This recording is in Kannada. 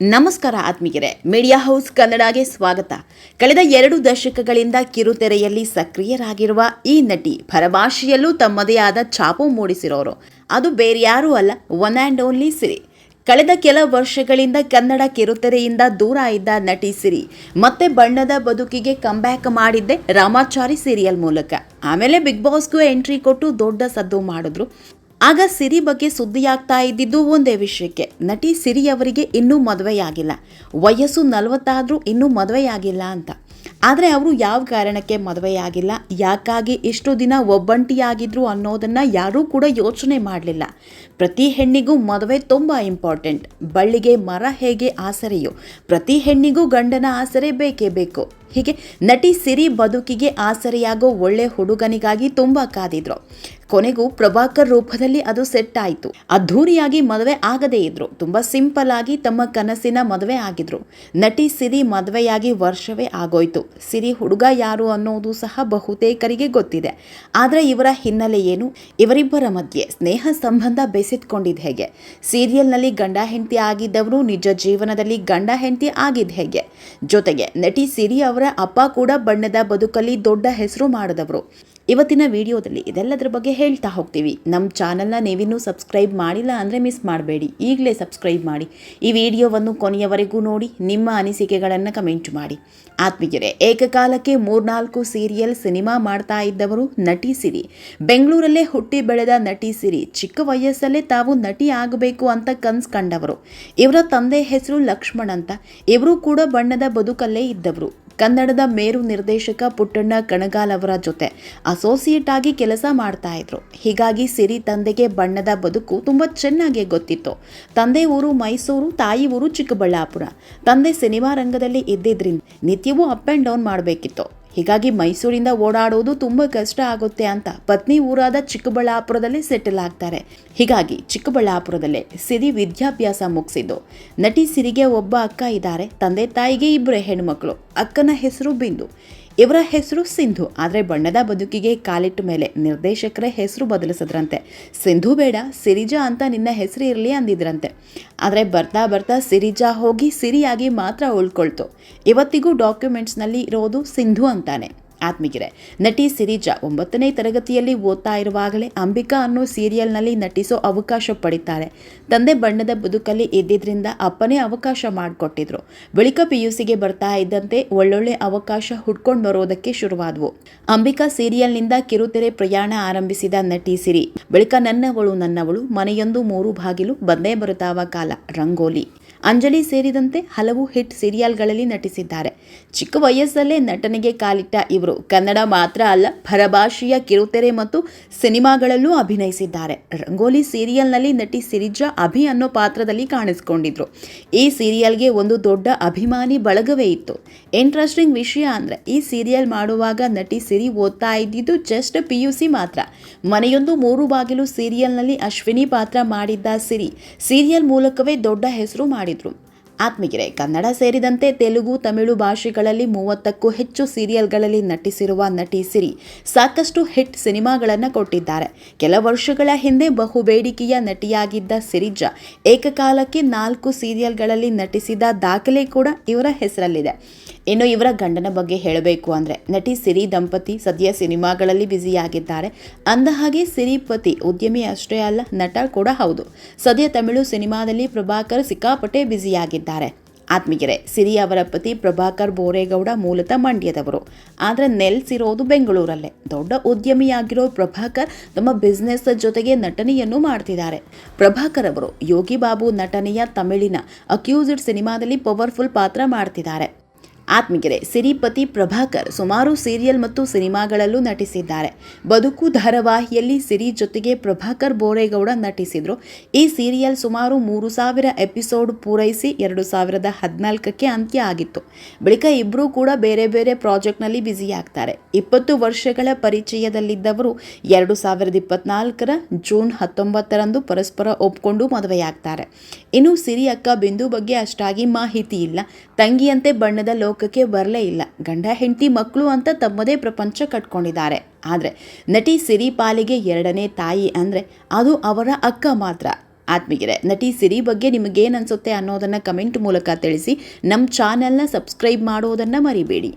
ನಮಸ್ಕಾರ ಆತ್ಮೀಯರೇ, ಮೀಡಿಯಾ ಹೌಸ್ ಕನ್ನಡಗೆ ಸ್ವಾಗತ. ಕಳೆದ ಎರಡು ದಶಕಗಳಿಂದ ಕಿರುತೆರೆಯಲ್ಲಿ ಸಕ್ರಿಯರಾಗಿರುವ ಈ ನಟಿ ಪರಭಾಷೆಯಲ್ಲೂ ತಮ್ಮದೇ ಆದ ಛಾಪು ಮೂಡಿಸಿರೋರು. ಅದು ಬೇರ್ಯಾರೂ ಅಲ್ಲ ಒನ್ ಆ್ಯಂಡ್ ಓನ್ಲಿ ಸಿರಿ ಕಳೆದ ಕೆಲ ವರ್ಷಗಳಿಂದ ಕನ್ನಡ ಕಿರುತೆರೆಯಿಂದ ದೂರ ಇದ್ದ ನಟಿ ಸಿರಿ ಮತ್ತೆ ಬಣ್ಣದ ಬದುಕಿಗೆ ಕಂಬ್ಯಾಕ್ ಮಾಡಿದ್ದೆ ರಾಮಾಚಾರಿ ಸೀರಿಯಲ್ ಮೂಲಕ. ಆಮೇಲೆ ಬಿಗ್ ಬಾಸ್ಗೂ ಎಂಟ್ರಿ ಕೊಟ್ಟು ದೊಡ್ಡ ಸದ್ದು ಮಾಡಿದ್ರು. ಆಗ ಸಿರಿ ಬಗ್ಗೆ ಸುದ್ದಿಯಾಗ್ತಾ ಇದ್ದಿದ್ದು ಒಂದೇ ವಿಷಯಕ್ಕೆ. ನಟಿ ಸಿರಿ ಅವರಿಗೆ ಇನ್ನೂ ಮದುವೆಯಾಗಿಲ್ಲ. ವಯಸ್ಸು ನಲವತ್ತಾದರೂ ಇನ್ನೂ ಮದುವೆಯಾಗಿಲ್ಲ ಅಂತ. ಆದರೆ ಅವರು ಯಾವ ಕಾರಣಕ್ಕೆ ಮದುವೆಯಾಗಿಲ್ಲ? ಯಾಕಾಗಿ ಇಷ್ಟು ದಿನ ಒಬ್ಬಂಟಿಯಾಗಿದ್ರು ಅನ್ನೋದನ್ನು ಯಾರೂ ಕೂಡ ಯೋಚನೆ ಮಾಡಲಿಲ್ಲ. ಪ್ರತಿ ಹೆಣ್ಣಿಗೂ ಮದುವೆ ತುಂಬ ಇಂಪಾರ್ಟೆಂಟ್. ಬಳ್ಳಿಗೆ ಮರ ಹೇಗೆ ಆಸರೆಯೋ, ಪ್ರತಿ ಹೆಣ್ಣಿಗೂ ಗಂಡನ ಆಸರೆ ಬೇಕೇ ಬೇಕು. ಹೀಗೆ ನಟಿ ಸಿರಿ ಬದುಕಿಗೆ ಆಸರೆಯಾಗೋ ಒಳ್ಳೆ ಹುಡುಗನಿಗಾಗಿ ತುಂಬ ಕಾದಿದ್ರು. ಕೊನೆಗೂ ಪ್ರಭಾಕರ್ ರೂಪದಲ್ಲಿ ಅದು ಸೆಟ್ ಆಯಿತು. ಅದ್ಧೂರಿಯಾಗಿ ಮದುವೆ ಆಗದೇ ಇದ್ರು. ತುಂಬ ಸಿಂಪಲ್ ಆಗಿ ತಮ್ಮ ಕನಸಿನ ಮದುವೆ ಆಗಿದ್ರು. ನಟಿ ಸಿರಿ ಮದುವೆಯಾಗಿ ವರ್ಷವೇ ಆಗೋಯ್ತು. ಸಿರಿ ಹುಡುಗ ಯಾರು ಅನ್ನೋದು ಸಹ ಬಹುತೇಕರಿಗೆ ಗೊತ್ತಿದೆ. ಆದರೆ ಇವರ ಹಿನ್ನೆಲೆ ಏನು? ಇವರಿಬ್ಬರ ಮಧ್ಯೆ ಸ್ನೇಹ ಸಂಬಂಧ ಬೆಸಿತ್ಕೊಂಡಿದ್ ಹೇಗೆ? ಸೀರಿಯಲ್ನಲ್ಲಿ ಗಂಡ ಹೆಂಡತಿ ಆಗಿದ್ದವರು ನಿಜ ಜೀವನದಲ್ಲಿ ಗಂಡ ಹೆಂಡತಿ ಆಗಿದ್ದು ಹೇಗೆ? ಜೊತೆಗೆ ನಟಿ ಸಿರಿ ಅವರ ಅಪ್ಪ ಕೂಡ ಬಣ್ಣದ ಬದುಕಲ್ಲಿ ದೊಡ್ಡ ಹೆಸರು ಮಾಡಿದವರು. ಇವತ್ತಿನ ವಿಡಿಯೋದಲ್ಲಿ ಇದೆಲ್ಲದರ ಬಗ್ಗೆ ಹೇಳ್ತಾ ಹೋಗ್ತೀವಿ. ನಮ್ಮ ಚಾನಲ್ನ ನೀವಿನ್ನೂ ಸಬ್ಸ್ಕ್ರೈಬ್ ಮಾಡಿಲ್ಲ ಅಂದರೆ ಮಿಸ್ ಮಾಡಬೇಡಿ. ಈಗಲೇ ಸಬ್ಸ್ಕ್ರೈಬ್ ಮಾಡಿ. ಈ ವಿಡಿಯೋವನ್ನು ಕೊನೆಯವರೆಗೂ ನೋಡಿ, ನಿಮ್ಮ ಅನಿಸಿಕೆಗಳನ್ನು ಕಮೆಂಟ್ ಮಾಡಿ. ಆತ್ಮೀಯರೇ, ಏಕಕಾಲಕ್ಕೆ ಮೂರ್ನಾಲ್ಕು ಸೀರಿಯಲ್ ಸಿನಿಮಾ ಮಾಡ್ತಾ ಇದ್ದವರು ನಟಿ ಸಿರಿ. ಬೆಂಗಳೂರಲ್ಲೇ ಹುಟ್ಟಿ ಬೆಳೆದ ನಟಿ ಸಿರಿ. ಚಿಕ್ಕ ವಯಸ್ಸಲ್ಲೇ ತಾವು ನಟಿ ಆಗಬೇಕು ಅಂತ ಕನ್ಸ್ ಕಂಡವರು. ಇವರ ತಂದೆ ಹೆಸರು ಲಕ್ಷ್ಮಣ್ ಅಂತ. ಇವರು ಕೂಡ ಬಣ್ಣದ ಬದುಕಲ್ಲೇ ಇದ್ದವರು. ಕನ್ನಡದ ಮೇರು ನಿರ್ದೇಶಕ ಪುಟ್ಟಣ್ಣ ಕಣಗಾಲ್ ಅವರ ಜೊತೆ. ಅಸೋಸಿಯೇಟ್ ಆಗಿ ಕೆಲಸ ಮಾಡ್ತಾ ಇದ್ರು. ಹೀಗಾಗಿ ಸಿರಿ ತಂದೆಗೆ ಬಣ್ಣದ ಬದುಕು ತುಂಬ ಚೆನ್ನಾಗಿ ಗೊತ್ತಿತ್ತು. ತಂದೆ ಊರು ಮೈಸೂರು, ತಾಯಿ ಊರು ಚಿಕ್ಕಬಳ್ಳಾಪುರ. ತಂದೆ ಸಿನಿಮಾ ರಂಗದಲ್ಲಿ ಇದ್ದಿದ್ರಿಂದ ನಿತ್ಯವೂ ಅಪ್ ಆ್ಯಂಡ್ ಡೌನ್ ಮಾಡಬೇಕಿತ್ತು. ಹೀಗಾಗಿ ಮೈಸೂರಿಂದ ಓಡಾಡೋದು ತುಂಬ ಕಷ್ಟ ಆಗುತ್ತೆ ಅಂತ ಪತ್ನಿ ಊರಾದ ಚಿಕ್ಕಬಳ್ಳಾಪುರದಲ್ಲಿ ಸೆಟಲ್ ಆಗ್ತಾರೆ. ಹೀಗಾಗಿ ಚಿಕ್ಕಬಳ್ಳಾಪುರದಲ್ಲೇ ಸಿರಿ ವಿದ್ಯಾಭ್ಯಾಸ ಮುಗಿಸಿದ್ದು. ನಟಿ ಸಿರಿಗೆ ಒಬ್ಬ ಅಕ್ಕ ಇದ್ದಾರೆ. ತಂದೆ ತಾಯಿಗೆ ಇಬ್ಬರೇ ಹೆಣ್ಮಕ್ಳು ಅಕ್ಕನ ಹೆಸರು ಬಿಂದು. ಇವರ ಹೆಸರು ಸಿಂಧು, ಆದರೆ ಬಣ್ಣದ ಬದುಕಿಗೆ ಕಾಲಿಟ್ಟ ಮೇಲೆ ನಿರ್ದೇಶಕರೇ ಹೆಸರು ಬದಲಿಸಿದ್ರಂತೆ. ಸಿಂಧು ಬೇಡ, ಸಿರಿಜಾ ಅಂತ ನಿನ್ನ ಹೆಸರು ಇರಲಿ ಅಂದಿದ್ರಂತೆ. ಆದರೆ ಬರ್ತಾ ಬರ್ತಾ ಸಿರಿಜಾ ಹೋಗಿ ಸಿರಿಯಾಗಿ ಮಾತ್ರ ಉಳ್ಕೊಳ್ತು. ಇವತ್ತಿಗೂ ಡಾಕ್ಯುಮೆಂಟ್ಸ್ನಲ್ಲಿ ಇರೋದು ಸಿಂಧು ಅಂತಾನೆ. ಆತ್ಮೀಗಿರೆ ನಟಿ ಸಿರಿಜಾ ಒಂಬತ್ತನೇ ತರಗತಿಯಲ್ಲಿ ಓದ್ತಾ ಇರುವಾಗಲೇ ಅಂಬಿಕಾ ಅನ್ನೋ ಸೀರಿಯಲ್ನಲ್ಲಿ ನಟಿಸೋ ಅವಕಾಶ ಪಡಿತಾರೆ. ತಂದೆ ಬಣ್ಣದ ಬದುಕಲ್ಲಿ ಇದ್ದಿದ್ರಿಂದ ಅಪ್ಪನೇ ಅವಕಾಶ ಮಾಡಿಕೊಟ್ಟಿದ್ರು. ಬಳಿಕ ಪಿ ಯು ಸಿಗೆ ಬರ್ತಾ ಇದ್ದಂತೆ ಒಳ್ಳೊಳ್ಳೆ ಅವಕಾಶ ಹುಡ್ಕೊಂಡು ಬರೋದಕ್ಕೆ ಶುರುವಾದವು. ಅಂಬಿಕಾ ಸೀರಿಯಲ್ನಿಂದ ಕಿರುತೆರೆ ಪ್ರಯಾಣ ಆರಂಭಿಸಿದ ನಟಿ ಸಿರಿ. ಬಳಿಕ ನನ್ನವಳು ನನ್ನವಳು, ಮನೆಯೊಂದು ಮೂರು ಬಾಗಿಲು, ಬಂದೇ ಬರುತ್ತಾವ ಕಾಲ, ರಂಗೋಲಿ. ಅಂಜಲಿ ಸೇರಿದಂತೆ ಹಲವು ಹಿಟ್ ಸೀರಿಯಲ್ಗಳಲ್ಲಿ ನಟಿಸಿದ್ದಾರೆ. ಚಿಕ್ಕ ವಯಸ್ಸಲ್ಲೇ ನಟನೆಗೆ ಕಾಲಿಟ್ಟ ಇವರು ಕನ್ನಡ ಮಾತ್ರ ಅಲ್ಲ ಪರಭಾಷೆಯ ಕಿರುತೆರೆ ಮತ್ತು ಸಿನಿಮಾಗಳಲ್ಲೂ ಅಭಿನಯಿಸಿದ್ದಾರೆ. ರಂಗೋಲಿ ಸೀರಿಯಲ್ನಲ್ಲಿ ನಟಿ ಸಿರಿಜಾ ಅಭಿ ಅನ್ನೋ ಪಾತ್ರದಲ್ಲಿ ಕಾಣಿಸಿಕೊಂಡಿದ್ರು. ಈ ಸೀರಿಯಲ್ಗೆ ಒಂದು ದೊಡ್ಡ ಅಭಿಮಾನಿ ಬಳಗವೇ ಇತ್ತು. ಇಂಟ್ರೆಸ್ಟಿಂಗ್ ವಿಷಯ ಅಂದರೆ, ಈ ಸೀರಿಯಲ್ ಮಾಡುವಾಗ ನಟಿ ಸಿರಿ ಓದ್ತಾ ಇದ್ದಿದ್ದು ಜಸ್ಟ್ ಪಿ ಯು ಸಿ ಮಾತ್ರ. ಮನೆಯೊಂದು ಮೂರು ಬಾಗಿಲು ಸೀರಿಯಲ್ನಲ್ಲಿ ಅಶ್ವಿನಿ ಪಾತ್ರ ಮಾಡಿದ್ದ ಸಿರಿ, ಸೀರಿಯಲ್ ಮೂಲಕವೇ ದೊಡ್ಡ ಹೆಸರು ಮಾಡಿದ್ರು. ಕನ್ನಡ ಸೇರಿದಂತೆ ತೆಲುಗು, ತಮಿಳು ಭಾಷೆಗಳಲ್ಲಿ ಮೂವತ್ತಕ್ಕೂ ಹೆಚ್ಚು ಸೀರಿಯಲ್ಗಳಲ್ಲಿ ನಟಿಸಿರುವ ನಟಿ ಸಿರಿ ಸಾಕಷ್ಟು ಹಿಟ್ ಸಿನಿಮಾಗಳನ್ನು ಕೊಟ್ಟಿದ್ದಾರೆ. ಕೆಲ ವರ್ಷಗಳ ಹಿಂದೆ ಬಹು ಬೇಡಿಕೆಯ ನಟಿಯಾಗಿದ್ದ ಸಿರಿಜ ಏಕಕಾಲಕ್ಕೆ ನಾಲ್ಕು ಸೀರಿಯಲ್ಗಳಲ್ಲಿ ನಟಿಸಿದ ದಾಖಲೆ ಕೂಡ ಇವರ ಹೆಸರಲ್ಲಿದೆ. ಇನ್ನು ಇವರ ಗಂಡನ ಬಗ್ಗೆ ಹೇಳಬೇಕು ಅಂದರೆ ನಟಿ ಸಿರಿ ದಂಪತಿ ಸದ್ಯ ಸಿನಿಮಾಗಳಲ್ಲಿ ಬ್ಯುಸಿಯಾಗಿದ್ದಾರೆ. ಅಂದಹಾಗೆ ಸಿರಿ ಪತಿ ಉದ್ಯಮಿ ಅಷ್ಟೇ ಅಲ್ಲ, ನಟ ಕೂಡ ಹೌದು. ಸದ್ಯ ತಮಿಳು ಸಿನಿಮಾದಲ್ಲಿ ಪ್ರಭಾಕರ್ ಸಿಕ್ಕಾಪಟ್ಟೆ ಬ್ಯುಸಿಯಾಗಿದ್ದಾರೆ. ಆತ್ಮೀಯರೇ, ಸಿರಿ ಅವರ ಪತಿ ಪ್ರಭಾಕರ್ ಬೋರೇಗೌಡ ಮೂಲತಃ ಮಂಡ್ಯದವರು. ಆದರೆ ನೆಲೆಸಿರೋದು ಬೆಂಗಳೂರಲ್ಲೇ. ದೊಡ್ಡ ಉದ್ಯಮಿಯಾಗಿರೋ ಪ್ರಭಾಕರ್ ತಮ್ಮ ಬಿಸ್ನೆಸ್ ಜೊತೆಗೆ ನಟನೆಯನ್ನು ಮಾಡ್ತಿದ್ದಾರೆ. ಪ್ರಭಾಕರ್ ಅವರು ಯೋಗಿ ಬಾಬು ನಟನೆಯ ತಮಿಳಿನ ಅಕ್ಯೂಸ್ಡ್ ಸಿನಿಮಾದಲ್ಲಿ ಪವರ್ಫುಲ್ ಪಾತ್ರ ಮಾಡ್ತಿದ್ದಾರೆ. ಆತ್ಮೀಯರೇ ಸಿರಿಪತಿ ಪ್ರಭಾಕರ್ ಸುಮಾರು ಸೀರಿಯಲ್ ಮತ್ತು ಸಿನಿಮಾಗಳಲ್ಲೂ ನಟಿಸಿದ್ದಾರೆ. ಬದುಕು ಧಾರಾವಾಹಿಯಲ್ಲಿ ಸಿರಿ ಜೊತೆಗೆ ಪ್ರಭಾಕರ್ ಬೋರೇಗೌಡ ನಟಿಸಿದರು. ಈ ಸೀರಿಯಲ್ ಸುಮಾರು ಮೂರು ಸಾವಿರ ಎಪಿಸೋಡ್ ಪೂರೈಸಿ ಎರಡು ಸಾವಿರದ ಹದಿನಾಲ್ಕಕ್ಕೆ ಅಂತ್ಯ ಆಗಿತ್ತು. ಬಳಿಕ ಇಬ್ಬರೂ ಕೂಡ ಬೇರೆ ಬೇರೆ ಪ್ರಾಜೆಕ್ಟ್ನಲ್ಲಿ ಬ್ಯುಸಿಯಾಗ್ತಾರೆ. ಇಪ್ಪತ್ತು ವರ್ಷಗಳ ಪರಿಚಯದಲ್ಲಿದ್ದವರು ಎರಡು ಸಾವಿರದ ಇಪ್ಪತ್ನಾಲ್ಕರ ಜೂನ್ ಹತ್ತೊಂಬತ್ತರಂದು ಪರಸ್ಪರ ಒಪ್ಕೊಂಡು ಮದುವೆಯಾಗ್ತಾರೆ. ಇನ್ನು ಸಿರಿ ಅಕ್ಕ ಬಿಂದು ಬಗ್ಗೆ ಅಷ್ಟಾಗಿ ಮಾಹಿತಿ ಇಲ್ಲ. ತಂಗಿಯಂತೆ ಬಣ್ಣದ ಲೋಕಕ್ಕೆ ಬರಲೇ ಇಲ್ಲ. ಗಂಡ, ಹೆಂಡತಿ, ಮಕ್ಕಳು ಅಂತ ತಮ್ಮದೇ ಪ್ರಪಂಚ ಕಟ್ಕೊಂಡಿದ್ದಾರೆ. ಆದರೆ ನಟಿ ಸಿರಿ ಪಾಲಿಗೆ ಎರಡನೇ ತಾಯಿ ಅಂದರೆ ಅದು ಅವರ ಅಕ್ಕ ಮಾತ್ರ. ಆತ್ಮೀಗೆರೆ ನಟಿ ಸಿರಿ ಬಗ್ಗೆ ನಿಮಗೇನು ಅನಿಸುತ್ತೆ ಅನ್ನೋದನ್ನು ಕಮೆಂಟ್ ಮೂಲಕ ತಿಳಿಸಿ ನಮ್ಮ ಚಾನೆಲ್ನ ಸಬ್ಸ್ಕ್ರೈಬ್ ಮಾಡೋದನ್ನು ಮರಿಬೇಡಿ.